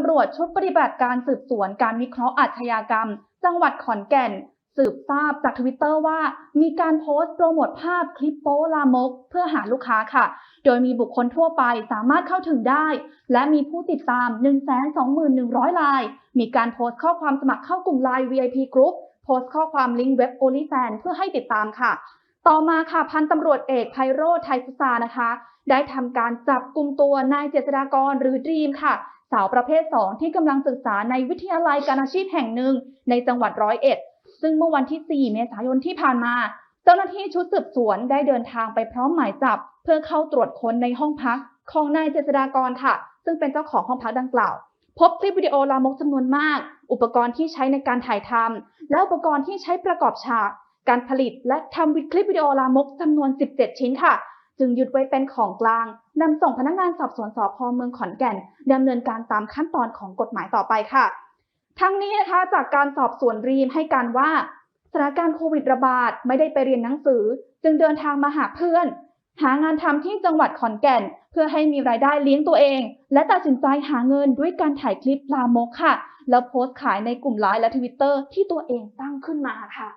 ำรวจชุดปฏิบัติการสืบสวนการวิเคราะห์อาชญากรรม จังหวัดขอนแก่น สืบทราบจากทวิตเตอร์ว่า มีการโพสต์โปรโมทภาพคลิปโป๊ลามก เพื่อหาลูกค้าค่ะ โดยมีบุคคลทั่วไปสามารถเข้าถึงได้ และมีผู้ติดตาม 121,100ราย มีการโพสต์ข้อความสมัครเข้ากลุ่ม Line VIP Group โพสต์ข้อความลิงก์เว็บ OnlyFans เพื่อให้ติดตามค่ะต่อมาค่ะพันตำรวจเอกไพโรธไทยพุษานะคะ ได้ทำการจับกลุ่มตัวนายเจษฎากรหรือดรีมค่ะ สาวประเภท 2 ที่กำลังศึกษาในวิทยาลัยการอาชีพแห่งหนึ่งในจังหวัดร้อยเอ็ด ซึ่งเมื่อวันที่ 4 เมษายนที่ผ่านมา เจ้าหน้าที่ชุดสืบสวนได้เดินทางไปพร้อมหมายจับ เพื่อเข้าตรวจค้นในห้องพักของนายเจษฎากรค่ะ ซึ่งเป็นเจ้าของห้องพักดังกล่าว พบคลิปวิดีโอลามกจำนวนมาก อุปกรณ์ที่ใช้ในการถ่ายทำและอุปกรณ์ที่ใช้ประกอบฉาก การผลิตและทำคลิปวิดีโอลามกจำนวน 17 ชิ้นค่ะ จึงยึดไว้เป็นของกลางนำส่งพนักงานสอบสวนสพเมืองขอนแก่นดำเนินการตามขั้นตอนของกฎหมายต่อไปค่ะ ทั้งนี้นะคะจากการสอบสวนรีมให้การว่าสถานการณ์โควิดระบาดไม่ได้ไปเรียนหนังสือ จึงเดินทางมาหาเพื่อน หางานทำที่จังหวัดขอนแก่น เพื่อให้มีรายได้เลี้ยงตัวเอง และตัดสินใจหาเงินด้วยการถ่ายคลิปลามกค่ะ แล้วโพสต์ขายในกลุ่มไลน์และทวิตเตอร์ที่ตัวเองตั้งขึ้นมาค่ะ